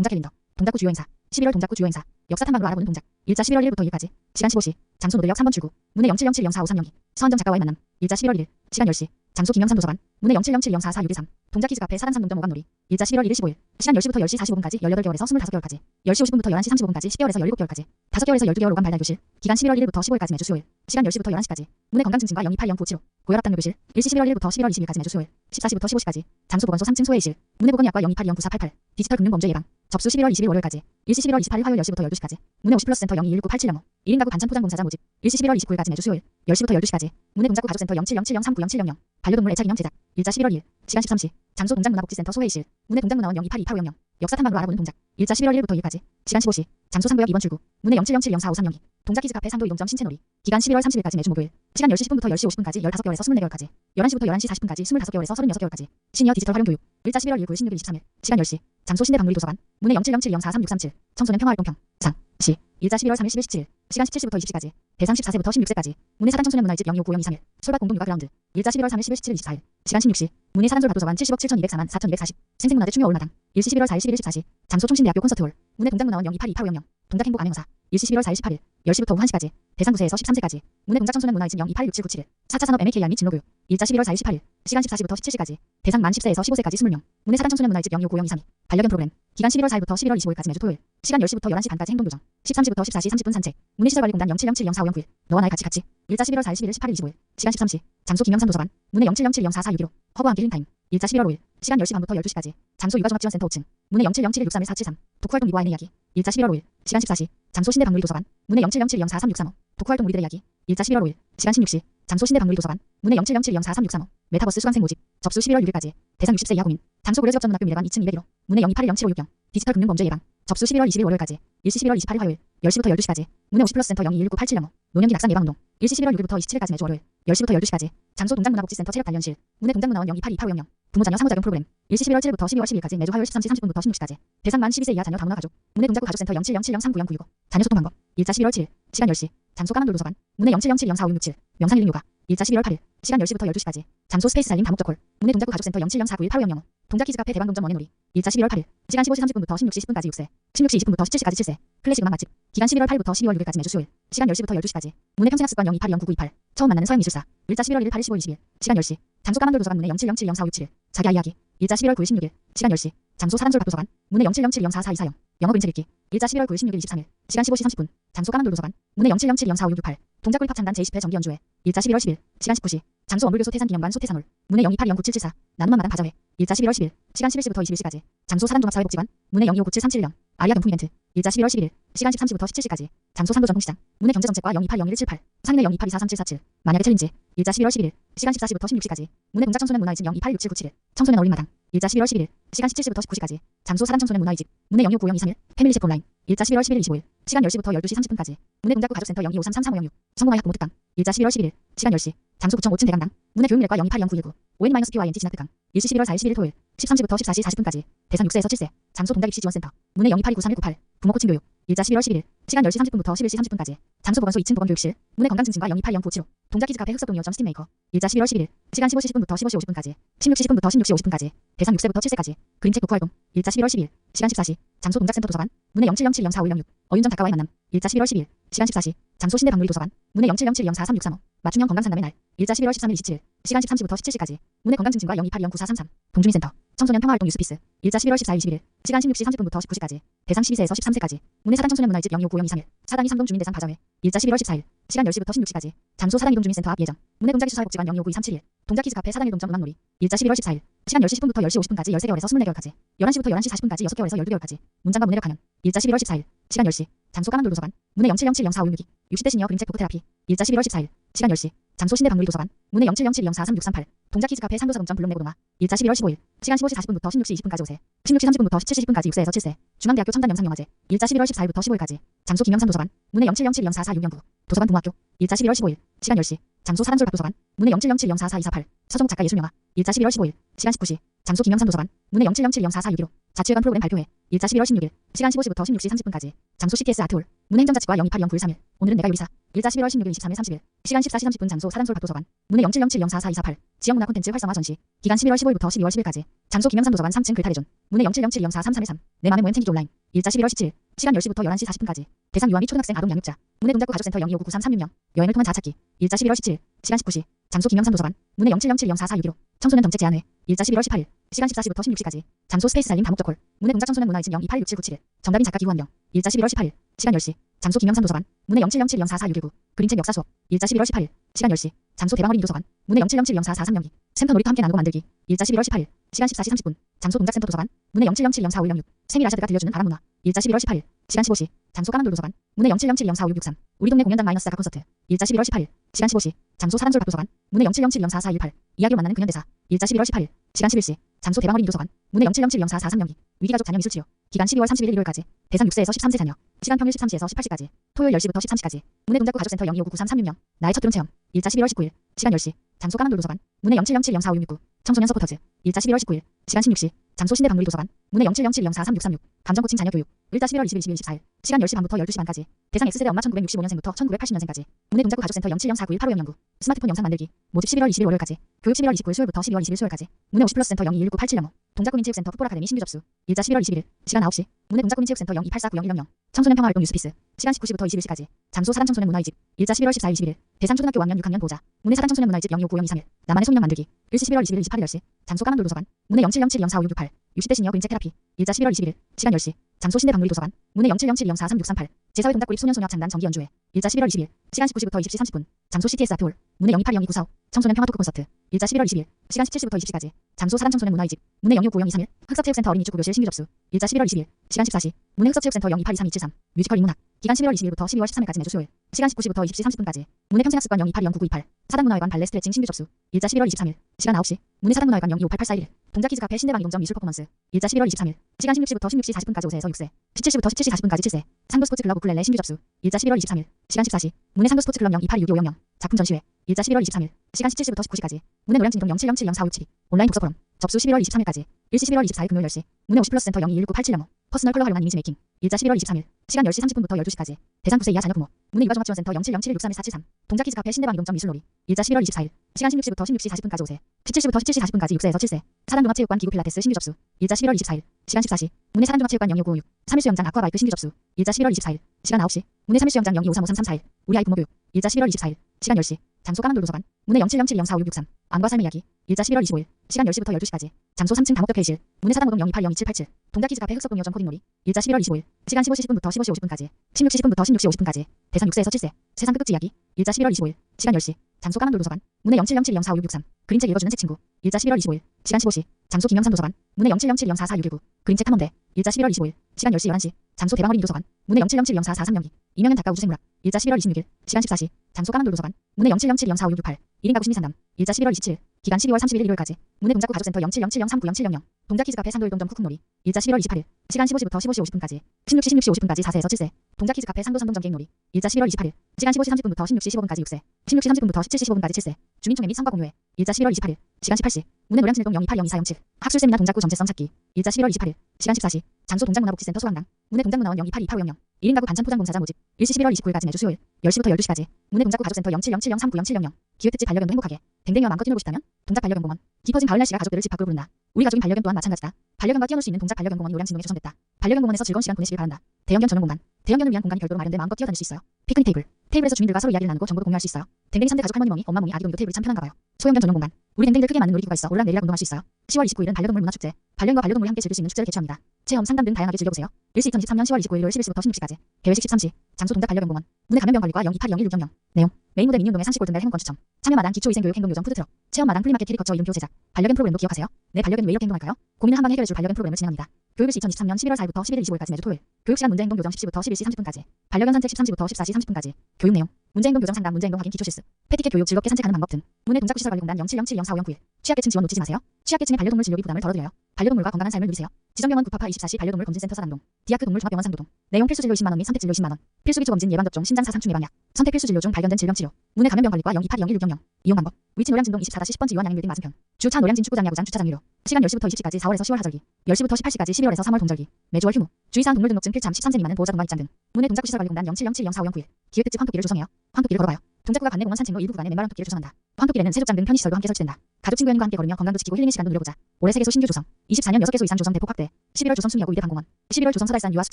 동작 캘린더. 동작구 주요 행사. 11월 동작구 주요 행사. 역사 탐방으로 알아보는 동작. 일자 11월 1일부터 2일까지. 시간 15시. 장소 노들역 3번 출구. 문의 0707045302. 서한정 작가와의 만남. 일자 11월 1일. 시간 10시. 장소 김영삼 도서관. 문의 0707044113. 동작 키즈 카페 사랑산 농장 오감놀이. 일자 11월 1일 15일. 시간 10시부터 10시 45분까지 18개월에서 25개월까지. 10시 50분부터 11시 35분까지 10개월에서 17개월까지. 5개월에서 12개월 오감 발달 교실. 기간 11월 1일부터 15일까지 매주 수요일. 시간 10시부터 11시까지. 문의 건강증진과 02809575. 고혈압 당뇨 교실. 일시 11월 1일부터 11월 20일까지 매주 수요일. 14시부터 15시까지. 장소 보건소 3층 소회의실. 문의 보건의학과 02829488. 디지털 금융범죄 예방. 접수 11월 20일 월요일까지. 일시 11월 28일 화요일 10시부터 12시까지. 문의 50 플러스 센터 02198705. 1인 가구 반찬 포장 공사장 모집. 일시 11월 29일까지 매주 수요일. 10시부터 12시까지. 문의 동작구 가족센터 070703900700. 반려동물 애착 인형 제작. 일자 11월 1일. 시간 13시. 장소 동작문화복지센터 소회의실. 문의 동작문화원 02828500. 역사 탐방으로 알아보는 동작. 일자 11월 1일부터 2일까지. 시간 15시. 장소 상부역 2번 출구. 문의 0707045302. 동작 키즈 카페 상도 이동점 신채놀이. 기간 11월 30일까지 매주 목요일. 시간 10시 10분부터 10시 50분까지 15개월에서 24개월까지. 11시부터 11시 40분까지 25개월에서 36개월까지. 시니어 디지털 활용 교육. 일자 11월 1일 16일 23일. 시간 10시. 장소 시내 박물리 도서관. 문의 0707043637. 청소년 평화활동평. 상. 시. 일자 11월 3일 11시 7일. 시간 17시부터 20시까지. 대상 14세부터 16세까지. 문의 사단 청소년 문화의집 02590231. 솔밭 공동 육아 그라운드. 일자 11월 3일 11시 7일 24일. 시간 16시. 문의 사단졸 밥도서관 70억 7204만 4240. 생생문화재 충효 올마당. 일시 11월 4일 11일 14시. 장소 총신대학교 콘서트홀. 문의 동작문화원 02828500. 동작 행복 안행사. 일시 11월 4일 18일. 10시부터 오후 1시까지. 대상 9세에서 13세까지. 문의 동작 청소년 문화의집 02816797. 4차 산업 MAKR 및 진로교육. 일자 11월 4일 18일. 시간 14시부터 17시까지. 대상 만 10세에서 15세까지 20명. 문의 사단 청소년 문화의 집 02590232. 반려견 프로그램. 기간 11월 4일부터 11월 25일까지 매주 토요일. 시간 10시부터 11시 반까지 행동 교정. 13시부터 14시 30분 산책. 문의시설관리공단 0707045091. 너와 나의 같이 같이. 일자 11월 4일 11일 18일 25일. 시간 13시. 장소 김영삼 도서관. 문의 0707044615. 허브와 함께 힐링타임. 일자 11월 5일. 시간 10시 반부터 12시까지. 장소 육아종합지원센터 5층. 문의 070761314773. 독후활동 미고아이는 이야기. 일자 11월 5일. 시간 14시. 장소 시내박물리 도서관. 문의 0707043635. 독후활동 우리들의 이야기. 일자 11월 5일. 시간 16시. 장소 시내박물리 도서관. 문의 0707043635. 메타버스 수강생 모집. 접수 11월 6일까지. 대상 60세 이하 국민. 장소 고려지역 전문학교 미래관 2201호. 문의 0281075660. 디지털 금융범죄 예방. 접수 11월 20일 월요일까지. 일시 11월 28일 화요일. 10시부터 12시까지. 문의 50플러스 센터 02198705. 노년기 낙상 예방운동. 일시 11월 6일부터 27일까지 매주 월요일. 10시부터 12시까지. 장소 동작문화복지센터 체력단련실. 문의 동작문화원 02828500. 부모자녀 상호작용 프로그램. 일시 11월 7일부터 12월 10일까지 매주 화요일 13시 30분부터 16시까지. 대상 만 12세 이하 자녀 다문화 가족. 문의 동작구 가족센터 0707039069. 자녀 소통 방법. 일자 11월 7일. 시간 10시. 장소 까만돌 도서관. 문의 0707045667. 명상 힐링 요가. 일자 11월 8일. 시간 10시부터 12시까지. 장소 스페이스 살림 다목적홀. 문의 동작구 가족센터 0704918500. 동작 키즈 카페 대방동점 원해놀이. 일자 11월 8일. 시간 15시 30분부터 16시 10분까지 6세. 16시 20분부터 17시까지 7세. 클래식 음악 맛집. 기간 11월 8일부터 12월 6일까지 매주 수요일. 시간 10시부터 12시까지. 문의 평생학습관 02820998. 처음 만나는 서영미술사. 일자 11월 1일 8일 15일 20일. 시간 10시. 장소 까만돌 도서관 문의 07070457. 자기 아 이야기. 일자 11월 9일 16일. 시간 10시. 장소 사람졸 밥도서관. 문의 0707044240. 영어 그림 책 읽기. 일자 11월 9일 16일 23일. 시간 15시 30분. 장소 까만돌 도서관. 문의 0707045668. 동작구리 팝창단 제20회 정기 연주회. 일자 11월 10일. 시간 19시. 장소 원불교 소 태산기념관 소태산홀. 문의 0282097774. 나눔만 마당 바자회. 일자 11월 10일. 시간 11시부터 21시까지. 장소 사단종합사회복지관. 문의 02597370. 아리아 경품 이벤트. 일자 11월 11일. 시간 13시부터 17시까지. 장소 상도 전통시장. 문의 경제 정책과 02820178. 상인의 0282433747. 만약에 챌린지. 일자 11월 11일. 시간 14시부터 16시까지. 문의 동작 청소년 문화의 집 02826797. 청소년 어울림마당. 일자 11월 11일. 시간 17시부터 19시까지. 장소 사단 청소년 문화의 집. 문의 02590231. 패밀리 셰프 온라인. 일자 11월 11일 25일. 시간 10시부터 12시 30분까지. 문의 동작구 가족센터 02533506. 성공의 학부모 특강. 일자 11월 11일. 시간 10시. 장소 구청 5층 대강당. 문의 교육미래과 02820919. ON-PYNT 진학특강. 일시 11월 4일 11일 토요일. 13시부터 14시 40분까지. 대상 6세에서 7세. 장소 동작입시 지원센터. 문의 0282939198. 부모 코칭 교육. 일자 11월 11일. 시간 10시 30분부터 11시 30분까지. 장소 보건소 2층 보건교육실. 문의 건강 증진과 02820975. 동작키즈 카페 흑석동 2호점 스팀메이커. 일자 11월 11일. 시간 15시 10분부터 15시 50분까지. 16시 10분부터 16시 50분까지. 대상 6세부터 7세까지. 그림책 독후 활동. 일자 11월 10일. 시간 14시. 장소 동작센터 도서관. 문의 0707045106. 어윤정 작가와의 만남. 일자 11월 10일. 시간 14시. 장소 시내 박물리 도서관. 문의 0707043635. 맞춤형 건강상담의 날. 일자 11월 13일 27일. 시간 13시부터 17시까지. 문의 건강증진과 02829433. 동주민센터. 청소년 평화활동 뉴스피스. 일자 11월 14일 21일. 시간 16시 30분부터 19시까지. 대상 12세에서 13세까지. 문의 사단 청소년 문화의집 02590231. 사단이 삼동 주민대상 바자회. 일자 11월 14일. 시간 10시부터 16시까지. 장소 사단 이동 주민센터 앞 예정. 문의 동작기수 사회복지관 025237. 동작키즈 카페 사단 일동점 음악놀이. 일자 11월 14일. 시간 10시 10분부터 10시 50분까지 13개월에서 24개월까지. 11시부터 11시 40분까지 6개월에서 12개월까지. 문장과 문해력 강연. 일자 11월 14일. 시간 10시. 장소 까만돌 도서관. 문의 0707045662. 60대 시니어 그림책 도크테라피. 일자 11월 14일. 시간 10시. 장소 시내 박물리 도서관. 문의 0707043638. 동작키즈 카페 상도사동점 블룸 내고동화. 일자 11월 15일. 시간 15시 40분부터 16시 20분까지 오세. 16시 30분부터 17시 10분까지 6세에서 7세. 중앙대학교 첨단 영상 영화제. 일자 11월 14일부터 15일까지. 장소 김영삼 도서관. 문의 0707044609. 도서관 동학교. 일자 11월 15일. 시간 10시. 장소 사단졸 밥도서관. 문의 0707044248. 서정욱 작가 예술영화. 일자 11월 15일. 시간 19시. 장소 김영삼 도서관. 문의 0707044215. 자치회관 프로그램 발표회. 일자 11월 16일. 시간 15시부터 16시 30분까지. 장소 CTS 아트홀. 문해 행정자치과 028-09131 오늘은 내가 요리사. 일자 11월 16일 23일 30일. 시간 14시 30분 장소 사단솔 박도서관. 문해 0707-044-248 지역 문화 콘텐츠 활성화 전시. 기간 11월 15일부터 12월 10일까지. 장소 김영삼 도서관 3층 글탈해준 문해 0707-043-3313 내 맘의 모임 챙기기 온라인. 일자 11월 17일. 시간 10시부터 11시 40분까지. 대상 유아 및 초등학생 아동 양육자. 문해 동작구 가족센터 02599336명. 여행을 통한 자찾기. 일자 11월 17일. 시간 19시 장소 김영삼 도서관 문해 0707-044-615 청소년 정책 제안회 일자 11월 18일 시간 14시부터 16시까지 장소 스페이스 살림 다목적홀 문해 동작 청소년 문화이집 02826797 정답인 작가 기후환경 일자 11월 18일 시간 10시 장소 김영삼 도서관 문해 0707-044-619 그림책 역사 수업 일자 11월 18일 시간 10시 장소 대방어린 도서관 문해 0707-044-3명기 센터 놀이터 함께 나누고 만들기. 일자 11월 18일 시간 14시 30분 장소 동작센터 도서관 문해 0707-04516 세미라샤드가 들려주는 바람문화. 일자 11월 18일 시간 15시 장소 까만돌 도서관 문해 0707-045-663 우리 동네 공연장 마이너스 아가 콘서트. 일자 11월 18일 시간 15시 장소 사단솔 박도서관 문해 0707-044-18 이야기로 만나는 근현대사. 일자 11월 18일 시간 11시 장소 대방어린 도서관 문해 0707-044-3명기 위기가족 자녀 미술치료. 기간 12월 30일 일요일까지 대상 6세에서 13세 자녀 시간 평일 13시에서 18시까지 토요일 10시부터 13시까지 문해 동작구 가족센터 02599336명 나의 첫 드럼 체험 일자 11월 19일 시간 10시 장소 까만돌 도서관 문해 0707-045-669 청소년 서포터즈 일자 11월 19일 시간 16시 장소 신대 박놀이 도서관 문해 0707-043-3636 감정코칭 자녀 교육 일자 11월 20일 22일 24일 시간 10시 반부터 12시 반까지 대상 X세대 엄마 1965년생부터 1980년생까지 문해 동작구 가족센터 07049185 연구 스마트폰 영상 만들기 모집 11월 20일 월요일까지 교육 11월 29일 수요일부터 12월 20일 수요일까지 문해 50플러스 센터 02198705 동작구민체육센터 풋볼 아카데미 신규 접수 일자 11월 20일 시간 9시 문해 동작구민체육센터 02849010 청소년 평화활동 뉴스피스 시간 19시부터 21시까지 장소 사단 청소년 문화이집 일자 11월 14일 21일 대상 초등학교 5학년 6학년 보자 문해 사단 청소년 문화이집 02590231 나만의 소년 만들기 일시 11월 20일 28일 10시 장소 까만돌 도서관 문해 0707-045-668 60대 시니어 그림책 테라피 일자 11월 20일 시간 10시 장소 신대 박놀이 도서관 문해 0707-043-638 제사회 동작구립 소년소녀 창단 정기 연주회 일자 11월 20일 시간 19시부터 20시 30분 장소 CTS 아트홀 문해 0282-0294 청소년 평화 토크 콘서트. 일자 11월 20일. 시간 17시부터 20시까지. 장소 사단 청소년 문화이집. 문해 0259-0231 흑석체육센터 어린이 축구교실 신규 접수. 일자 11월 20일. 시간 14시. 문해 흑석체육센터 0282-3273 뮤지컬 인문학. 기간 11월 22일부터 12월 13일까지 매주 수요일. 시간 19시부터 20시 30분까지. 문해 평생학습관 0282-0928 사단문화회관 발레 스트레칭 신규 접수. 일자 11월 23일. 시간 9시. 문해 사단문화회관 02588411 동작키즈 카페 신대방 이동점 미술 퍼포먼스. 일자 11월 23일. 시간 16시부터 16시 40분까지 5세에서 6세. 17시부터 17시 40분까지 7세. 상도 스포츠 클럽 우쿨렐레 신규 접수. 일자 11월 23일. 시간 14시. 문해 상도 스포츠 클럽 02826500 작품 전시회 일자 11월 23일 시간 17시부터 19시까지. 문해 노량진동 0707-0457 온라인 독서 포럼. 접수 11월 23일까지. 일시 11월 24일 금요일 10시. 문해 50플러스 센터 02198705 퍼스널 컬러 활용한 이미지 메이킹. 일자 11월 23일. 시간 10시 30분부터 12시까지. 대상 9세 이하 자녀 부모. 문해 육아종합지원센터 0707-631-473 동작 키즈 카페 신대방 이동점 미술놀이. 일자 11월 24일. 시간 16시부터 16시 40분까지 5세. 17시부터 17시 40분까지 6세에서 7세. 사단종합체육관 기구 필라테스 신규 접수. 일자 11월 24일. 시간 14시. 문해 사단종합체육관 06556 3일 수영장 아쿠아바이크 신규 접수. 일자 11월 24일. 시간 9시. 문해 3일 수영장 0253533441 우리 아이 부모 교육. 일자 11월 24일. 시간 10시. 장소 까만돌 도서관. 문해 0707-045-663 안과 삶의 이야기 일자 11월 25일 시간 10시부터 12시까지. 장소 3층 다목적 회의실 문해 사단노동 0282-0787 동작키즈 카페 흑석공유점 코딩놀이. 일자 11월 25일 시간 15시 10분부터 15시 50분까지. 16시 10분부터 16시 50분까지. 대상 6세에서 7세. 세상 끝끝 이야기. 일자 11월 25일 시간 10시. 장소 까만돌 도서관 문해 0707-045-663 그림책 읽어주는 책 친구. 일자 11월 25일 시간 15시. 장소 김영삼 도서관. 문해 0707-044-619 그림책 탐험대. 일자 11월 25일 시간 10시 11시. 장소 대방어린 도서관. 문해 0707-044-3명기 이명현 작가 우주생물학. 일자 11월 26일 시간 14시. 장소 까만돌 도서관 문해 0707-045-668 1인 가구 심리 상담. 일자 11월 27일 기간 12월 31일 일요일까지. 문해 동작구 가족센터 0707-039-0700 동작 키즈 카페 상도 일동점 쿡쿡놀이. 일자 11월 28일 시간 15시부터 15시 50분까지. 16시 16시 50분까지 4세에서 7세. 동작 키즈 카페 상도 선동점 게임놀이. 일자 11월 28일 시간 15시 30분부터 16시 15분까지 6세. 16시 30분부터 17시 15분까지 7세. 주민총회 및 선거 공유회. 일자 11월 28일 시간 18시. 문해 노량진동 0282-2407 학술 세미나 동작구 정체성 찾기. 일자 11월 28일 시간 14시. 장소 동작문화복지센터 소강당. 문해 동작문화원 0282-2500 1인 가구 반찬 포장 봉사자 모집. 일시 11월 29일까지 매주 수요일 10시부터 12시까지. 문해 동작구 가족센터 0707-039-0700 기획특집 반려견도 행복하게. 댕댕이와 마음껏 뛰놀고 싶다면 동작 반려견 공원. 깊어진 가을 날 씨가 가족들을 집 밖으로 부른다. 우리 가족인 반려견 또한 마찬가지다. 반려견과 뛰어놀 수 있는 동작 반려견 공원이 노량진동에 조성됐다. 반려견 공원에서 즐거운 시간 보내시길 바란다. 대형견 전용 공간. 대형견을 위한 공간이 별도로 마련돼 마음껏 뛰어다닐 수 있어요. 피크닉 테이블. 테이블에서 주민들과 서로 이야기를 나누고 정보도 공유할 수 있어요. 댕댕이 3대 가족 할머니 멍이 엄마 멍이 아기 동이도 테이블이 참 편한가 봐요. 소형견 전용 공간. 우리 댕댕이들 크게 많은 놀이기구가 있어. 올락내리락 운동할 수 있어요. 10월 29일은 반려동물 문화축제. 반려견과 반려동물이 함께 즐길 수 있는 축제를 개최합니다 체험 상담 등 다양하게 즐겨보세요. 일시 2023년 10월 29일 월 11시부터 16시까지 개회식 13시 장소 동작 반려견공원 문해 감염병 관리과 0282-0160 내용 메인 무대 민윤동의 산시골 등의 행동권 추첨 참여마당 기초위생교육 행동요정 푸드트럭. 체험마당 플리마켓 캐리커처 이름표 제작. 반려견 프로그램도 기억하세요? 내 반려견이 왜 이렇게 행동할까요? 고민을 한 방에 해결해줄 반려견 프로그램을 진행합니다. 교육일시 2023년 11월 4일부터 11일 25일까지 매주 토요일. 교육시간 문제행동 교정 10시부터 11시 30분까지. 반려견 산책 13시부터 14시 30분까지. 교육 내용 문제행동 교정 상담 문제행동 확인 기초 실습. 패티켓 교육 즐겁게 산책하는 방법 등. 문해 동작구시설 관리공단 0707-045-091 취약계층 지원 놓치지 마세요. 취약계층의 반려동물 진료비 부담을 덜어드려요. 반려동물과 건강한 삶을 누리세요. 지정병원 구파파 24시 반려동물 검진센터 사당동. 디아크 동물 종합병원 상도동. 내용 필수 진료 20만 원 및 선택 진료 20만 원. 필수 기초 검진 예방 접종 신장 사상충 예방약. 선택 필수 진료 중 발견된 질병 치료. 문의 감염병 관리과 028-01600. 이용 방법. 위치 노량 진동 24-10번지 10번 유한 양밀 맞은편. 주차 노량진 축구장 야구장 주차장 유료. 시간 10시부터 20시까지 4월에서 10월 하절기. 10시부터 18시까지 11월에서 3월 동절기. 매주월 휴무. 주의사항 동물 등록증 필참 13세 미만은 보호자 동반 입장 등. 문의 동작구시설 관리공단 0707045191. 기획특집 황토끼를 조성해요. 황토끼를 걸어봐요. 동작구가 관내 공원 산책로 일부 구간에 맨발 황토끼를 조성한다. 황토길에는 세족장 등 편의 시설도 함께 설치된다. 가족 친구 여행과 함께 걸으며 건강도 지키고 힐링의 시간도 누려보자. 올해 세계소 신규 조성. 24년 6개소 이상 조성 대폭 확대. 11월 조성 순여고 이대 강공원. 11월 조성 서달산 유아숲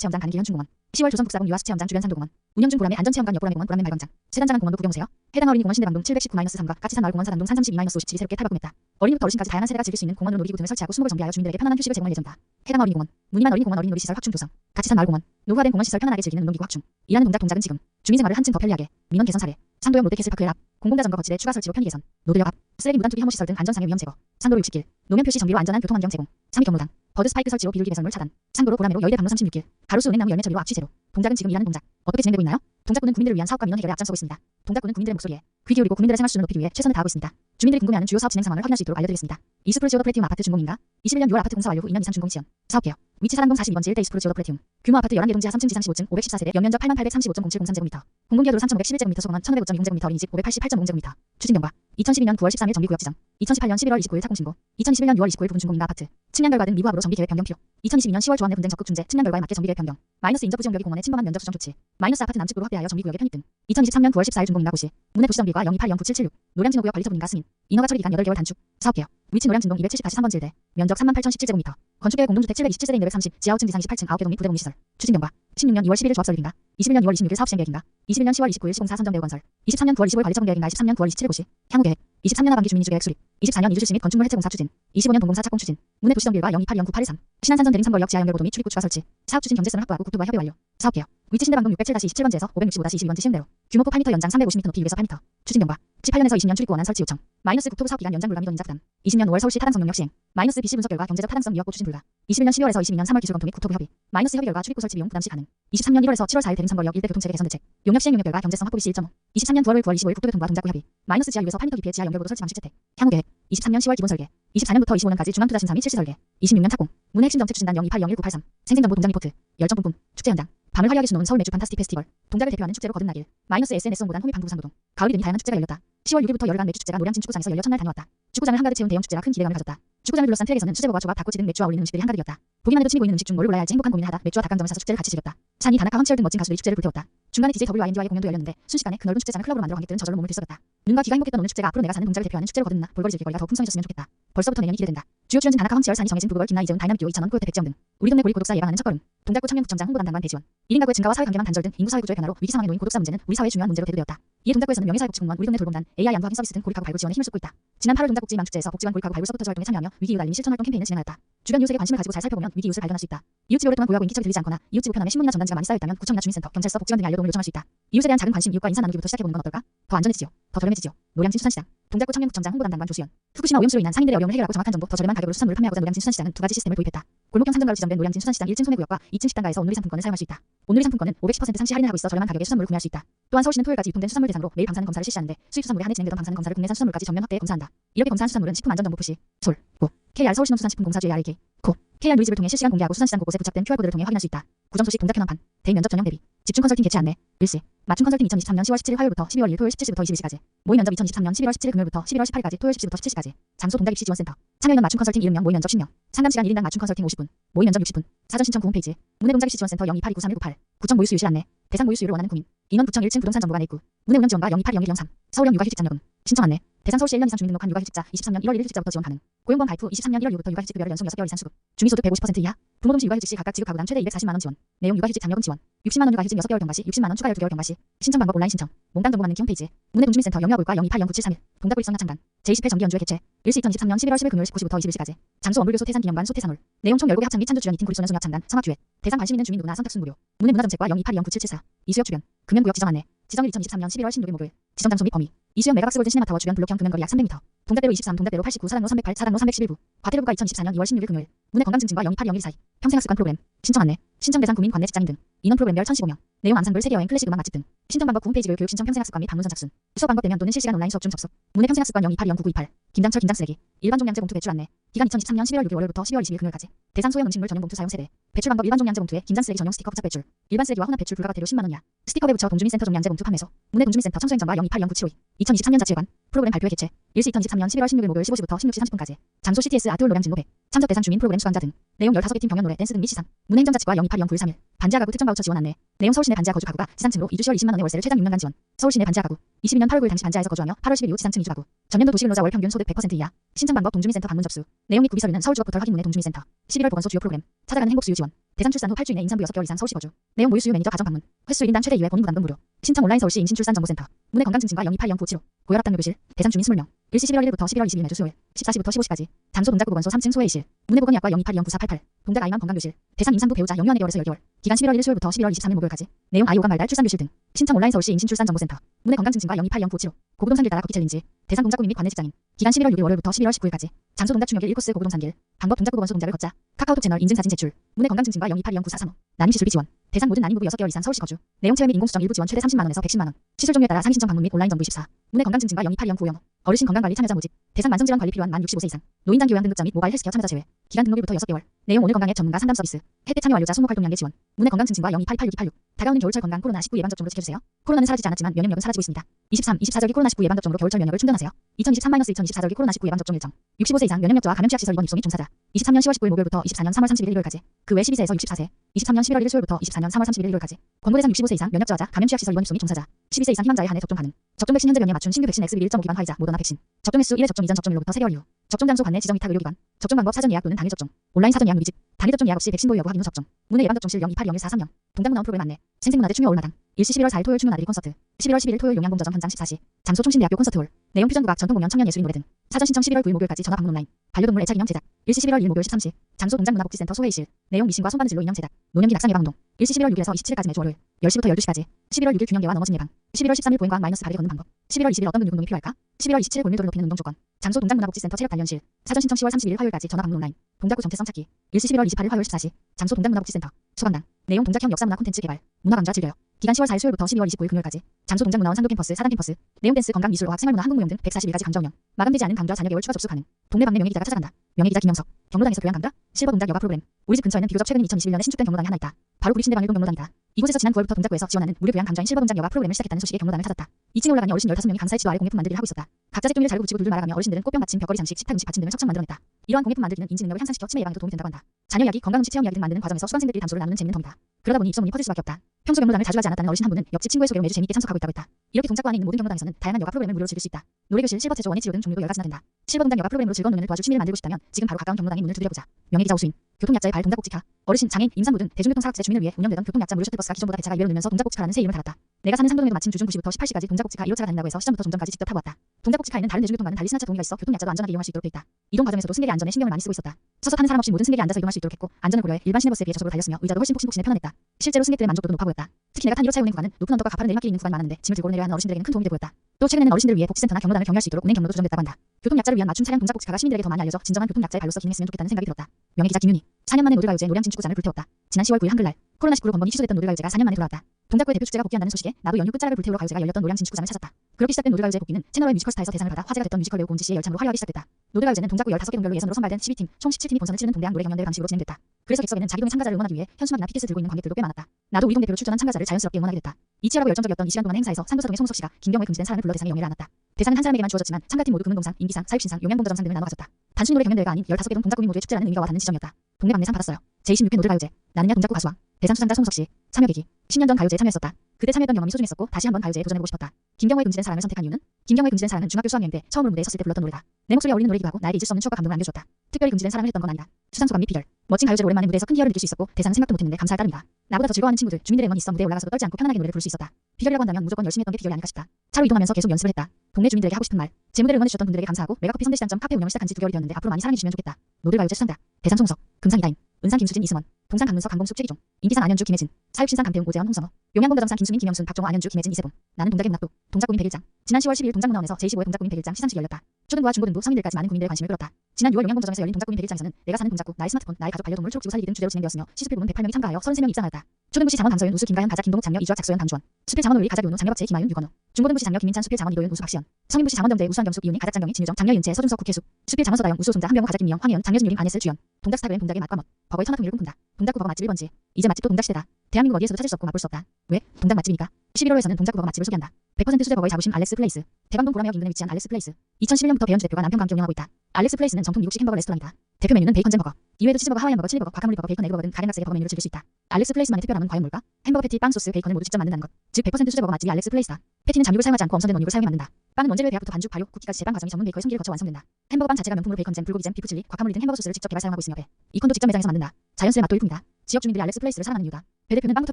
체험장 단기 현충공원. 10월 조성 북사공 유아숲 체험장 주변 산도공원. 운영 중 보람의 안전체험관 여보람의 공원 보람의 말광장. 세단장한 공원도 구경 오세요. 해당 어린이 공원 신대 방동 719-3과 까치산 마을공원 사당동 332-57 새롭게 탈바꿈했다. 어린이부터 어르신까지 다양한 세대가 즐길 수 있는 공원으로 놀이기구 등을 설치하고 수목을 정비하여 주민들에게 편안한 휴식을 제공할 예정이다. 해당 어린이 공원, 문희만 어린이 공원 어린이 놀이 시설 확충 조성, 가치산 마을공원, 노후화된 공원 시설 편안하게 즐기는 운동기구 확충. 일하는 동작 동작은 지금 주민생활을 한층 더 편리하게 민원 개선 사례. 상도형 롯데캐슬파크 엘 앞, 공공자 점거 거치대 추가 설치로 편의 개선, 노들역 앞, 쓰레기 무단 투기 혐오 시설 등 안전상해 위험 제거, 상도로 60길, 노면 표시 정비로 안전한 교통 환경 제공, 상위 경로당, 버드 스파이크 설치로 비둘기 배설물 차단, 상도로 보라매로 여의대 방로 36길, 가로수 은행나무 열매 처리로 악취 제로. 동작은 지금 일하는 동작. 어떻게 진행되고 있나요? 동작구는 국민들을 위한 사업과 민원 해결에 앞장서고 있습니다. 동작구는 국민들의 목소리에 귀 기울이고 국민들의 생활 수준을 높이기 위해 최선을 다하고 있습니다. 주민들이 궁금해하는 주요 사업 진행 상황을 확인할 수 있도록 알려드리겠습니다. 이스프로 지오더 플래티움 아파트 준공인가? 21년 6월 아파트 공사 완료 후 2년 이상 준공 지연. 사업 개요. 위치 사랑동 42번지 1대 이스프로 지오더 플래티움. 규모 아파트 11개 동지 하 3층 지상 15층 514세대 연면적 8835.0703제곱미터. 공공기여도로 3,511제곱미터 소공원 1,505.0제곱미터 어린이집 588.0제곱미터. 추진경과 2012년 9월 13일 정비구역 지정. 2018년 11월 29일 착공신고. 2021년 6월 29일 부분 준공인가 아파트. 측량 결과 등 미부합으로 정비계획 변경 필요. 2022년 10월 조합 내 분쟁 적극 중재 측량 결과에 맞게 정비계획 변경. 마이너스 인접 부지역이 공원의 침범한 면적 수정 조치. 마이너스 아파트 남측구로 확대하여 정비구역의 편입 등. 2023년 9월 14일 준공인가 고시. 문해 도시정비과 02809776. 노량진호구역 관리처분인가 승인. 인허가 처리 기간 8개월 단축. 사업개요. 위치 노량진동 270-3번지 1대. 면적 38,017제곱미터. 건축계획 공동주택 727세대 230, 지하 5층 지상 28층 9개 동및 부대공리 시설. 추진경과 16년 2월 11일 조합 설립인가? 21년 6월 26일 사업 시행 계획인가? 21년 10월 29일 시공사 선정대우 건설. 23년 9월 25일 관리처분 계획인가? 23년 9월 27일 고시. 향후 계획. 23년 하반기 주민이주 계획 수립. 24년 이주실 시 및 건축물 해체 공사 추진. 25년 동공사 착공 추진. 문해 도시정비과 02820983. 신안산전 대림 선거역 지하 연결 고도 및 출입구 추가 설치. 사업 추진 경제성을 확보하고 국토부와 협의 완료. 사업 개요. 위치 신대방동 607-27번지에서 565-22번지 시흥대로. 규모폭 8m 연장 350m 높이 6에서 8m. 추진 경과 18년에서 20년 출입구 원안 설치 요청. 마이너스 국토부 사업 기간 연장 불가 및 인자 부담. 20년 5월 서울시 타당성 영역 시행. 마이너스 BC 분석 결과 경제적 타당성 미확보 추진 불가. 21년 12월에서 22년 3월 기술 검토 및 국토부 협의. 마이너스 협의 결과 출입구 설치 비용 부담 시 가능. 23년 1월에서 7월 4일 대림 선거역 일대 교통체계 개선 대책. 용역 시행 용역 결과 경제성 확보 BC 1.5. 23년 9월 9월 25일 국토교통과 동작구 협의. 마이너스 지하 6에서 8m 깊이의 지하 연결고도 설치 방식 채택. 향후 계획. 23년 10월 기본 설계. 24년부터 25년까지 중앙 투자 심사 및 실시 설계. 26년 착공. 문해 핵심 정책 추진단 02801983. 생생정보 동작 리포트. 열정 뿜뿜. 축제 현장. 밤을 화려하게 수놓은 서울 매주 판타스틱 페스티벌. 동작을 대표하는 축제로 거듭 나길. 마이너스 SNS 홍보단 호미 방부산도동. 가을이 되니 다양한 축제가 열렸다. 10월 6일부터 열흘간 매주 축제가 노량진 축구장에서 열려 첫날 다녀왔다. 축구장을 한가득 채운 대형 축제가 큰 기대감을 가졌다. 축구장을 둘러싼 트랙에서는 수제버거와 조밥, 닭꼬치 등 맥주와 어울리는 음식들이 한가득이었다. 보기만 해도 치고 있는 음식 중 뭘 골라야 할지 행복한 고민을 하다 맥주와 닭강정을 사서 축제를 같이 즐겼다. 찬이 다나카 황치열 등 멋진 가수들이 축제를 불태웠다. 중간에 DJ WIND와의 공연도 열렸는데 순식간에 그 넓은 축제장을 클럽으로 만들어 관객들은 저절로 몸을 들썩였다. 눈과 귀가 행복했던 오늘 축제가 앞으로 내가 사는 동작을 대표하는 축제로 거듭나 볼거리 즐길거리가 더 풍성해졌으면 좋겠다. 벌써부터 내년이 기대된다. 주요 출연진 다나카 황치열 산이 정해진 부부걸 김나 이재훈 다이나믹 듀오 이찬원 코요태 백지영 등 우리 동네 고리 고독사 예방하는 첫걸음 동작구 청년구청장 홍보 담당관 대지원 1인 가구의 증가와 사회 관계망 단절 등 인구 사회 구조의 변화로 위기 상황에 놓인 고독사 문제는 우리 사회의 중요한 문제로 대두되었다. 이에 동작구에서는 명예사회복지공무원 우리 동네 돌봄단 AI 안부 확인 서비스 등 고립 가구 발굴 지원에 힘을 쏟고 있다. 지난 8월 동작복지망 축제에서 복지관 고립 가구 발굴 서포터 활동에 참여하며 위기 이후 알림 실천 활동 캠페인을 진행하였다. 주변 이웃에게 관심을 가지고 잘 살펴보면 위기 이웃을 발견할 수 있다. 이웃집이 오랫동안 고요하고 인기척이 들리지 않거나 이웃집 우편함에 신문이나 전단지가 많이 쌓여있다면 구청이나 주민센터, 경찰서, 복지관 등에 알려 도움을 요청할 수 있다. 이웃에 대한 작은 관심, 이웃과 인사 나누기부터 시작해보는 건 어떨까? 더 안전해지죠. 더 저렴해지죠. 노량진 수산시장, 동작구 청년구청장 홍보담당관 조수연. 후쿠시마 오염수로 인한 상인들의 어려움을 해결하고 정확한 정보, 더 저렴한 가격으로 수산물을 판매하고자 노량진 수산시장은 두 가지 시스템을 도입했다. 골목형 상점가로 지정된 노량진 수산시장 1층 소매구역과 2층 식당가에서 온누리 상품권을 사용할 수 있다. 온누리 상품권은 510% 상시 할인을 하고 있어 저렴한 가격에 수산물을 구매할 수 있다. 또한 서울시는 토요일까지 유통된 수산물 대상으로 매일 방사능 검사를 실시하는데 수입 수산물에 한해 진행되던 방사능 검사를 국내산 수산물까지 전면 확대해 검사한다. 이렇게 검사한 수산물은 식품안전정보 표시, 솔, 고, KR 서울신농수산식품공사 GRK, 고, KR 누이집을 통해 실시간 공개하고 수산시장 곳곳에 부착된 QR코드를 통해 확인할 수 있다. 구정 소식 동작 현황판, 대인 면접 전형 대비, 집중 컨설팅 개최 안내, 일시, 맞춤 컨설팅 2023년 10월 17일 화요일부터 12월 1일 토요일 17시부터 21시까지, 모의 면접 2023년 11월 17일 금요일부터 11월 18일까지 토요일 10시부터 17시까지, 장소 동작 입시 지원센터, 참여인원 맞춤 컨설팅 이름명 모의 면접 10명, 상담 시간 1인당 맞춤 컨설팅 50분, 모의 면접 60분, 사전 신청 구 홈 페이지, 문해 동작 입시 지원센터 0282931998, 구청 모의 수유실 안내, 대상 모의 수유를 원하는 국민, 인원 구청 1층 부동산 정보관 입구, 문해 운영 지원과 02820103, 서울형 육아휴직 장려금, 신청 안내, 대상 서울시 1년 이상 주민 등록한 육아휴직자 23년 1월 1일 휴직자부터 지원 가능. 고용보험 가입 후 23년 1월 6일부터 육아휴직급여를 연속 6개월 이상 수급. 중위소득 150% 이하. 부모 동시 육아휴직 시 각각 지급하고당 최대 240만 원 지원. 내용 육아휴직 장려금 지원. 60만 원 육아휴직 6개월 경과 시 60만 원 추가 12개월 경과 시. 신청 방법 온라인 신청. 몸당 정보 받는 홈페이지. 문해 동주민센터 영유아볼과 02809731. 동작구 일성 야창단. 제20회 정기 연주회 개최. 일시 2023년 11월 10일 금요일 19시부터 21시까지. 장소 원불교소 태산 기념관 소태산홀. 내용 총 10곡의 합창 및 찬조 출연 이팀 구립소년 성악창단 성악 듀엣. 대상 관심 있는 주민 누구나 선착순 무료. 문해 문화정책과 0282097774. 이수역 주변. 금연구역 지정 안내. 지정일 2023년 11월 16일 목요일. 지정 장소 및 범위. 이수역 메가박스 골든 시네마타워 주변 블록형 금연거리 약 300m. 동작대로 23, 동작대로 89, 사당로 308, 사당로 311부. 과태료부가 2024년 2월 16일 금요일. 문해 건강증진과 028201 사이. 평생학습관 프로그램. 신청 안내. 신청 대상 국민 관내 직장인 등. 인원 프로그램별 1015명. 내용 암산글 세계 여행 클래식 음악 맛집 등 신청 방법 홈페이지 교육 신청 평생학습관 및 방문 선착순 수업 방법 되면 또는 실시간 온라인 수업 중 접속 문해 평생학습관 028-0998 김장철 김장 쓰레기 일반 종량제 봉투 배출 안내 기간 2023년 11월 6일 월요일부터 12월 20일 금요일까지 대상 소형 음식물 전용 봉투 사용 세대 배출 방법 일반 종량제 봉투에 김장 쓰레기 전용 스티커 부착 배출 일반 쓰레기와 혼합 배출 불가가 대료 10만 원 이하 스티커에 붙여 동주민센터 종량제 봉투 판매소 문해 동주민센터 청소행 전화 028-0975 2023년 자치회관 프로그램 발표회 개최 1시 2023년 11월 16일 목요일 15시부터 16시 30분까지 장소 CTS 아트홀 노량 100 참석 대상 주민 프로그램 수강자 등 내용 15개 팀 경연 노래 댄스 등 및 시상 문해행정자치과 028-0931 반지하 가구 특정 바우처 지원 안내 내용 서울시내 반지하 거주 가구가 지상층으로 2주 10월 20만 원의 월세를 최장 6년간 지원 서울시내 반지하 가구 22년 8월 9일 당시 반지하에서 거주하며 8월 10일 이후 지상층 2주 가구 전년도 도시근로자 월 평균 소득 100% 이하 신청 방법 동주민센터 방문 접수 내용 및 구비 서류는 서울주거 포털 확인 문의 동주민센터 11월 보건소 주요 프로그램 찾아가는 행복 수유 지원 대상 출산 후 8주 이내 임산부 6개월 이상 서울시 거주 내용 모유 수유 매니저 가정 방문 횟수 1인당 최대 2회 본인 부담금 무료 신청 온라인 서울시 임신출산정보센터 문해 건강증진과 028-0957호 고혈압 당뇨 교실 대상 주민 20명 일시 11월 1일부터 11월 22일 매주 수요일 14시부터 15시까지 장소 동작구 보건소 3층 소회의실 문해보건의학과 028-0948 동작 아이맘 건강교실 대상 임산부 배우자 영유아내 개월에서 10개월 기간 11월 1일 수요일부터 11월 23일 목요일까지 내용 아이오감 말달 출산교실 등 신청 온라인 서울시 임신출산정보센터 문해 건강증진과 028-0975 고부동산길 따라 걷기 챌린지 대상 동작구 및 관내 직장인 기간 11월 6일 월요일부터 11월 19일까지 장소 동작 충격일 1코스 고부동산길 방법 동작구 보건소 동작을 걷자 카카오톡 채널 인증사진 제출 문해 건강증진과 028-0943 난임 시술비 지원 대상 모든 난임 부부 6개월 이상 서울시 거주 내용 체험 및 인공수정 일부 지원 최대 30만원에서 110만원 시술 종류에 따라 상위 신청 방문 및 온라인 정보 24 문해 건강증진과 028-0950 어르신 건강관리 참여자 모집. 대상 만성질환 관리 필요한 만 65세 이상. 노인단기 요양 등급 자 및 모바일 헬스케어 참여자 제외. 기간 등록일부터 6개월. 내용 오늘 건강의 전문가 상담 서비스. 혜택 참여 완료자 손목 활동 양계 지원. 문해 건강 증진과 028-8286 다가오는 겨울철 건강 코로나 19 예방 접종으로 지켜주세요 코로나는 사라지지 않았지만 면역력은 사라지고 있습니다. 23, 24절기 코로나 19 예방 접종으로 겨울철 면역을 충전하세요. 2023-2024절기 코로나 19 예방 접종 일정. 65세 이상 면역력 저하 감염 취약시설 입원 입소 및 종사자 23년 10월 19일 목요일부터 24년 3월 31일 일요일까지 그 외 12세에서 64세 23년 11월 1일 수요일부터 24년 3월 31일 일요일까지 권고 대상 65세 이상 면역저하자 감염 취약시설 입원 입소 및 종사자 12세 이상 희망자의 한해 접종 가능 접종 백신 현재 병에 맞춘 신규 백신 XBB 1.5 기반 화이자 모더나 백신 접종 횟수 1회 접종 이전 접종일로부터 3개월 이후 접종 장소 관내 지정 위탁 의료기관 접종 방법 사전 예약 또는 당일 접종 온라인 사전 예약 미집 단일 접종 예약 없이 백신 보유 여부 확인 후 접종 문의 예방 접종실 028-0143명 동작문화원 프로그램 안내 생생문화대 충녀 올마당 일시 11월 4일 토요일 충녀 나들이 콘서트 11월 11일 토요일 용양봉저점 현장 14시 장소 총신대학교 콘서트홀 내용 퓨전 국악 전통 공연 청년 예술인 노래 등 사전 신청 11월 9일 목요일까지 전화 방문 온라인 반려동물 애착 인형 제작 일시 11월 1일 목요일 13시 장소 동작문화복지센터 소회의실 내용 미신과 손바느질로 인형 제작 노년기 낙상 예방 운동 일시 11월 6일에서 27일까지 매주 월요일 10시부터 12시까지 11월 6일 균형계와 넘어진 예방 11월 13일 보행과학 마이너스 발에 걷는 방법 11월 20일 어떤 근육 운동이 필요할까 11월 27일 골밀도를 높이는 운동 조건 장소 동작문화복지센터 체력 단련실 사전 신청 10월 30일 화요일까지 전화 방문 온라인 동작구 정체성 찾기 일시 11월 28일 화요일 14시 장소 동작문화복지센터 수강당 내용 동작형 역사문화 콘텐츠 개발 문화 강좌 즐겨요 기간 10월 4일 수요일부터 12월 29일 금요일까지 장소 동작 문화원 상도 캠퍼스 사단 캠퍼스 내용 댄스 건강 미술 어학 생활문화 한국무용 등 141가지 강좌 운영 마감되지 않은 강좌 자녀 개월 추가 접수 가능 동네 방네 명예 기자가 찾아간다. 명예 기자 김영석 경로당에서 교양 강좌 실버 동작 여가 프로그램. 우리 집 근처에는 비교적 최근 2021년에 신축된 경로당이 하나 있다. 바로 구리신대 방일동 경로당이다. 이곳에서 지난 9월부터 동작구에서 지원하는 무료 교양 강좌인 실버 동작 여가 프로그램을 시작했다는 소식에 경로당을 찾았다. 2층에 올라가니 어르신 15명이 강사의 지도 아래 공예품 만들기를 하고 있었다. 각자 색종이를 잘 붙이고 둘둘 말아가며 어르신들은 꽃병 받침 벽걸이 장식 식탁 음식 받침 등을 척척 만들어냈다. 이러한 공예품 만들기는 인지 능력을 향상시켜 치매 예방에도 도움이 된다고 한다. 자녀 이야기 건강 음식 체험 이야기 등 만드는 과정에서 수강생들이 담소를 나누는 재밌는 텀이다. 그러다 보니 입소문이 퍼질 수밖에 없다. 평소 경로당을 자주 가지 않았다는 어르신 한 분은 옆집 친구의 소개로 매주 재미있게 참석하고 있다고 했다. 이렇게 동작구 안에 있는 모든 경로당에서는 다양한 여가 프로그램을 무료로 즐길 수 있다. 노래교실 실버 체조 원예 치료 등 종류도 여러 가지나 된다. 실버 동작 여가 프로그램으로 즐거운 노년을 도와줄 취미를 만들고 싶다면 지금 바로 가까운 경로당에 문을 두드려보자. 명예기자 오수인. 교통약자의 발 동작복지카 어르신 장애인 임산부 등 대중교통 사각지대 주민을 위해 운영되던 교통약자 무료 셔틀버스가 기존보다 대차가 2배로 늘면서 동작복지카라는 새 이름을 달았다. 내가 사는 상동에도 마침 주중 9시부터 18시까지 동작복지카 1호차가 다닌다고 해서 시점부터 종점까지 직접 타고 왔다. 동작복지카에는 다른 대중교통과는 달리 승하차 동의가 있어 교통약자도 안전하게 이용할 수 있도록 돼 있다. 이동 과정에서도 승객의 안전에 신경을 많이 쓰고 있었다. 서서 타는 사람 없이 모든 승객이 앉아서 이동할 수 있도록 했고 안전을 고려해 일반 시내버스에 비해 저속으로 달렸으며 의자도 훨씬 푹신푹신해 편안했다. 실제로 승객들의 만족도도 높아 보였다. 특히 내가 탄 1호차의 운행 구간은 높은 언덕과 가파른 내리막길이 있는 구간이 많았는데 짐을 들고 내려야 하는 어르신들에게는 큰 도움이 돼 보였다 또 최근에는 어르신들을 위해 복지센터나 경로당을 경유할 수 있도록 운행 경로도 조정됐다고 한다. 교통 약자를 위한 맞춤 차량 동작 복지카가 시민들에게 더 많이 알려져 진정한 교통 약자의 발로서 기능했으면 좋겠다는 생각이 들었다. 명예 기자 김윤희. 4년 만에 노들가요제 노량 진 축구장을 불태웠다. 지난 10월 9일 한글날 코로나19로 번번이 취소됐던 노들가요제가 4년 만에 돌아왔다 동작구의 대표 축제가 복귀한다는 소식에 나도 연휴 끝자락을 불태우러 가요제가 열렸던 노량 진축구장을 찾았다. 그렇게 시작된 노들가요제 복귀는 채널의 뮤지컬스타에서 대상을 받아 화제가 됐던 뮤지컬 배우 고은지 씨의 열창으로 화려하게 시작됐다. 노들가요제는 동작구 15개 동별로 예선으로 선발된 12팀 총 17팀이 본선을 치르는 동대항 노래 경연대 방식으로 진행됐다. 그래서 객석에는 자기 동의 참가자를 응원하기 위해 현수막이나 피켓을 들고 있는 관객들도 꽤 많았다. 나도 우리 동 대표로 출전한 참가자를 자연스럽게 응원하게 됐다. 이치열하고 열정적이었던 이 시간 동안 행사에서 상도사동의 송석 씨가 김경호의 금지된 사람을 불러 대상에 영예를 안았다. 대상은 한 사람에게만 주어졌지만 참가팀 모두 금은동상, 인기상, 사육신상, 용양봉저점상 등을 나눠 가졌다. 단순히 노래 경연대회가 아닌 15개 동 동작구민 모두의 축제라는 의미와 다른 지점이었다. 동네 방내상 받았어요. 제26회 노들가요제. 나는 야 동작구 가수왕 대상 수상자 송석 씨 참여 계기 10년 전 가요제에 참여했었다. 그때 참여했던 경험이 소중했었고 다시 한번 가요제에 도전해보고 싶었다. 김경호의 금지된 사랑을 선택한 이유는 김경호의 금지된 사랑은 중학교 수학여행 때 처음으로 무대에 섰을 때 불렀던 노래다. 내 목소리에 어울리는 노래이기도 하고 나에게 잊을 수 없는 추억과 감동을 안겨주었다. 특별히 금지된 사랑을 했던 건 아니다. 수상소감 및 비결 멋진 가요제로 오랜만에 무대에서 큰 희열을 느낄 수 있었고 대상은 생각도 못했는데 감사할 따름이다. 나보다 더 즐거워하는 친구들 주민들의 응원이 있어 무대에 올라가서도 떨지 않고 편안하게 노래를 부를 수 있었다. 비결이라고 한다면 무조건 열심히 했던 게 비결이 아닐까 싶다. 차로 이동하면서 계속 연습을 했다. 동네 주민들에게 하고 싶은 말. 제 무대를 응원해주셨던 분들에게 감사하고 메가커피 선대 시장점 카페 운영을 시작한 지 두 개월이 되었는데 앞으로 많이 사랑해주시면 좋겠다. 노들가요제 수상자 대상 송석. 금상 이다인 은상 김수진 이승원 동상 강문석 강봉숙 최기종 인기상 안현주 김혜진 사육신상 강태웅 오재현 홍성호 용양공자점상 김수민 김영순 박종호 안현주 김혜진 이세봉 나는 동작의 문학도 동작구민 101장. 지난 10월 12일 동작문화원에서 제25회 동작구민 101장 시상식이 열렸다. 초등부와 중고등부 성인들까지 많은 국민들의 관심을 끌었다. 지난 6월 용양공자점에서 열린 동작구민 101장에서는 내가 사는 동작구 나의 스마트폰 나의 가족 반려동물 초록지구 살리기 등 주제로 진행되었으며 시수필 부문 108명이 참가하여 33명이 입상하였다. 초등부시 장원 강서윤 우수 김가현 가자 김동욱 장녀 이주학 작소연 강주원. 수필 장원 우리 가자 교훈우 장녀 박재 김하윤 유건우 중고등부시 장녀 김민찬 수필 장원 이도윤 우수 박시연. 성인부시 장원점대 우수한 경숙 이윤희 가자 장경희 진유정 장녀 윤채 서준석 국혜숙. 수필 장원 서다영 우수 손자 한명호 가자 김미영 황희연 장녀 진유림 안혜슬 주연. 동작 스타그램 동작의 맛과 멋. 버거의 천하통일을 꿈꾼다 동작구 버거 맛집 1번지 이제 맛집도 동작시대다 대한민국 어디에서도 찾을 수 없고 맛볼 수 없다 왜? 동작 맛집이니까 11월에서는 동작구 버거 맛집을 소개한다 100% 수제 버거의 자부심 알렉스 플레이스 대방동 보라매역 인근에 위치한 알렉스 플레이스 2011년부터 배현주 대표가 남편과 함께 운영하고 있다 알렉스 플레이스는 정통 미국식 햄버거 레스토랑이다 대표 메뉴는 베이컨 잼 버거 이외에도 치즈버거 하와이안 버거 칠리버거 과카몰리 버거 베이컨 에그버거 등 가gen 각색의 버거 메뉴를 즐길 수 있다 알렉스 플레이스만의 특별함은 과연 뭘까? 햄버거 패티, 빵 소스, 베이컨을 모두 직접 만든다는 것. 즉 100% 수제 버거 맛집이 알렉스 플레이스다. 패티는 잠육을 사용하지 않고 엄선된 원육을 사용해 만든다. 빵은 원재료 배합부터 반죽, 발효, 굽기까지 제빵 과정이 전문 메이커의 손길을 거쳐 완성된다. 햄버거 빵 자체가 명품으로 베이컨 잼, 불고기 잼, 비프 칠리, 과카몰리 등 햄버거 소스를 직접 개발 사용하고 있으며 배. 이콘도 직접 매장에서 만든다. 자연스레 맛도 일품이다. 지역 주민들이 알렉스 플레이스를 사랑하는 이유다. 배 대표는 빵부터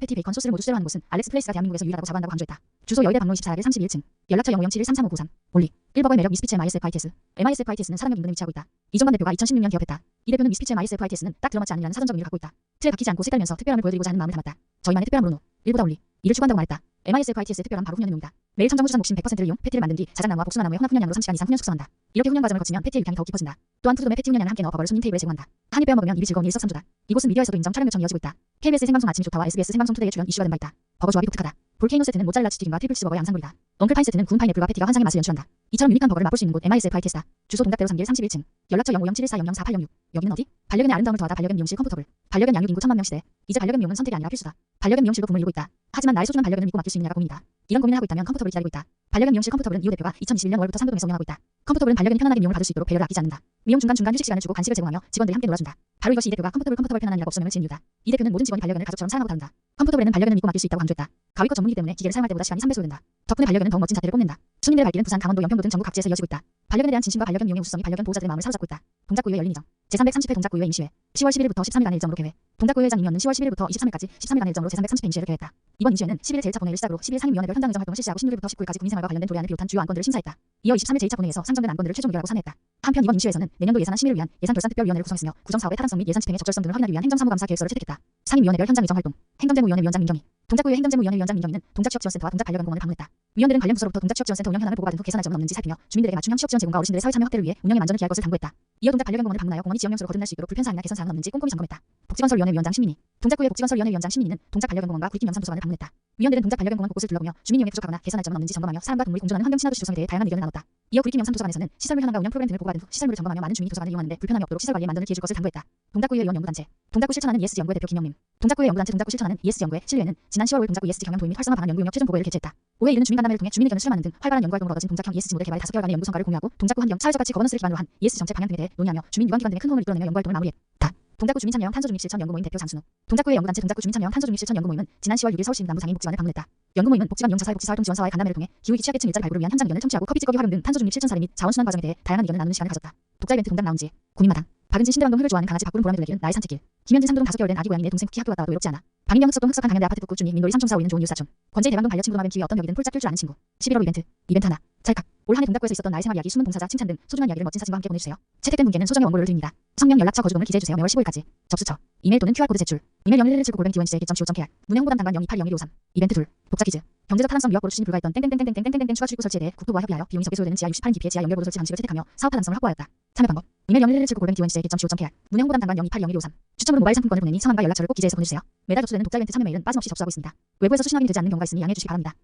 패티, 베이컨 소스를 모두 수제로 하는 곳은 알렉스 플레이스가 대한민국에서 유일하다고 자부한다고 강조했다. 주소 여의대 방로 24길 31층. 연락처 05071335593. 올리. 1버거의 매력 미스피치 MISFITS. MISFITS는 사랑역 인근에 위치하고 있다. 이정관 대표가 2016년 기업했다. 이 대표는 미스피치 MISFITS는 딱 들어맞지 않으려는 사전적 의미를 갖고 있다. 틀에 박히지 않고 색달면서 특별함을 보여드리고자 하는 마음을 담았다. 저희만의 특별함으로노. 일보다 올리. 이를 추구한다고 말했다. MISFITS의 특별함 바로 훈연용이다. 매일 천장 후주산 목심 100%를 이용 패티를 만든 뒤 자작나무와 복숭아나무의 혼합 훈연량으로 30시간 이상 훈연 숙성한다. 이렇게 훈연 과정을 거치면 패티의 육향이 더욱 깊어진다. 또한 푸드돔의 패티 훈연량을 함께 넣어 버거를 손님 테이블에 제공한다. 한 입 빼어 먹으면 입이 즐거운 일석삼조다. 이곳은 미디어에서도 인정 촬영 요청이 이어지고 있다. KBS 생방송 아침 좋다와 SBS 생방송 투데이에 출연 이슈가 된 바 있다. 버거 조합이 독특하다. 볼케이노 세트는 모짜렐라 치즈김과 트리플 치즈버거의 양상물이다. 엉클 파이 세트는 구운 파인애플과 패티가 환상의 맛을 연출한다. 이처럼 유니크한 버거를 맛볼 수 있는 곳 MISFITS다. 주소 동작대로 3길 31층. 연락처 05071400486. 여기는 어디? 반려견의 아름다움을 더하다 반려견 미용실 컴포터블. 반려견 양육 인구 천만 명 시대. 이제 반려견 미용은 선택이 아니라 필수다. 반려견 미용실도 붐을 이루고 있다. 하지만 나의 소중한 반려견을 믿고 맡길 수 있느냐가 고민이다. 이런 고민을 하고 있다면 컴포터블 을 기다리고 있다. 반려견 미용실 컴포터블은 이호 대표가 2021년 월부터 상도동에서 운영하고 있다. 컴포터블은 반려견이 편안하게 미용을 받을 수 있도록 배려를 아끼지 않는다. 미용 중간중간 휴식 시간을 주고 간식을 제공하며 직원들이 함께 놀아준다. 바로 이것이 이 대표가 컴포터블 컴포터블 편안함이라고 없어명을 지은 이유다. 이 대표는 모든 직원이 반려견을 가족처럼 사랑하고 다룬다. 컴포터블에는 반려견을 믿고 맡길 수 있다고 강조했다. 가위컷 전문이기 때문에 기계를 사용할 때보다 시간이 3배 소요된다. 덕분에 반려견은 더욱 멋진 자태를 뽐낸다. 손님들의 발길은 부산, 강원도, 영평도 등 전국 각지에서 이어지고 있다. 반려견에 대한 진심과 반려견 미용의 우수성이 반려견 보호자들의 마음을 사로잡고 있다. 동작구의회 열린 이정. 제330회 동작구의회 임시회. 10월 11일부터 13일간 일정으로 계획. 동작구의회 회장 임의원은 10월 11일부터 23일까지 13일간 일정으로 제330회 임시회를 계획했다. 이번 임시회는 11일 제1차 본회의를 시작으로 12일 상임위원회별 현장 의정 활동을 실시하고 16일부터 19일까지 국민생활과 관련된 도례안을 비롯한 주요 안건들을 심사했다. 이어 23일 제2차 본회의에서 상정된 안건들을 최종 의결하고 산회했다. 한편 이번 임시회에서는 내년도 예산안 심의를 위한 예산결산특별위원회를 구성했으며 구성사업의 타당성 및 예산 집행의 적절성 등을 확인하기 위한 행정사무감사 계획서를 채택했다. 상임위원회별 현장 의정 활동. 행정재무위원회 위원장 민경희. 동작구의 행정재무위원회 위원장 민경희는 동작취업지원센터와 동작반려견공원을 방문했다. 위원들은 관련 부서로부터 동작취업지원센터 운영 현안을 보고받은 후 개선할 점은 없는지 살피며 주민들에게 맞춤형 취업지원 제공과 어르신들의 사회 참여 확대를 위해 운영의 만전을 기할 것을 당부했다. 이어 동작반려견공원을 방문하여 공원이 지역 명소로 거듭날 수 있도록 불편사항이나 개선사항은 없는지 꼼꼼히 점검했다. 복지건설위원회 위원장 신민희. 동작구의 복지건설위원회 위원장 신민희는 동작반려견공원과 구리김 영산도서관을 방문했다. 위원들은 동작반려견공원 곳곳을 둘러보며 주민 이용이 부족하거나 개선할 점은 없는지 점검하며 사람과 동물이 공존하는 환경 친화도시 조성에 대해 다양한 의견을 나눴다. 이어 구리김 영산도서관에서는 시설물 현황과 운영 프로그램 등을 보고받은 후 시설물을 점검하며 많은 주민이 도서관을 이용하는데 불편함이 없도록 시설 관리에 만전을 기해줄 것을 당부했다. 동작구의회 의원 연구단체. 동작구 실천하는 ESG 연구회 대표 김영민. 동작구의 연구단체 동작구 실천하는 ESG 연구회 실외는 지난 10월 5일 동작구 ESG 경영 도입 및 활성화 방안 연구 용역 최종 보고회를 개최했다. 5회 이르는 주민 간담회를 통해 주민 의견을 수렴하는 등 활발한 연구 활동으로 얻어진 동작형 ESG 모델 개발 5개월간의 연구 성과를 공유하고 동작구 환경 사회적 가치 거버넌스를 기반으로 한 ESG 정책 방향 등에 대해 논의하며 주민 유관 기관 등의 큰 도움을 이끌어내며 연구 활동을 마무리했다. 동작구 주민 참여형 탄소 중립 실천 연구 모임 대표 장순우. 동작구의 연구단체 동작구 주민 참여형 탄소 중립 실천 연구 모임은 지난 10월 6일 서울시 남부 장인 복지관을 방문했다. 연구 모임은 복지관 이용자 사회 복지 사 활동 지원사와의 간담회를 통해 기후위기 취약계층 일자리 발굴을 위한 현장 의견을 청취하고 커피 찌꺼기 활용 등 탄소 중립 실천 사례 및 자원순환 과정에 대해 다양한 의견을 나누는 시간을 가졌다. 독자 이벤트 동작 라운지. 국민마당. 박은진 신대방동 흙을 좋아하는 강아지 박구름 보람들 내기는 나의 산책길. 김현진 상도동 다섯 개월 된 아기 고양이네 동생 쿠키 학교 갔다 와도 외롭지 않아. 방인경 흑석동 흑석한 강현대 아파트 북구 주니 민놀이 삼총사 오이는 좋은 유사촌. 권재 대방동 반려친구도 마뱀 기회 어떤 벽이든 폴짝 뛸줄 아는 친구. 11월 이벤트. 이벤트 하나. 찰칵. 올 한해 동작구에서 있었던 나의 생활 이야기 숨은 봉사자 칭찬 등 소중한 이야기를 멋진 사진과 함께 보내주세요. 채택된 분께는 소정의 원고를 드립니다. 성명 연락처 거주동을 기재해주세요. 매월 15일까지. 접수처. 이메일 또는 QR코드 제출. 이메일 0117 골뱅 di원시제.co.kr. 문해 홍보단 당관 02820153. 이벤트 둘. 독자 퀴즈. 경제적 타당성 미확보로 추진이 불가했던 땡땡땡땡땡땡땡땡 추가 출입구 설치에 대해 국토부와 협의하여 비용이 적게 소요되는 지하 68인 깊이의 지하 연결보도 설치 방식을 채택하며 사업 타당성을 확보하였다. 참여 방법. 이메일 0117 골뱅 di원시제.co.kr. 문해 홍보단 당관 02820153. 추첨으로 모바일 상품권을 보내니 성함과 연락처를 꼭 기재해서 보내주세요. 매달 접수되는 독자 이벤트 참여 메일은 빠짐없이 접수하고 있습니다. 외부에서 수신 확인이 되지 않는 경우가 있으니 양해해 주시기 바랍니다.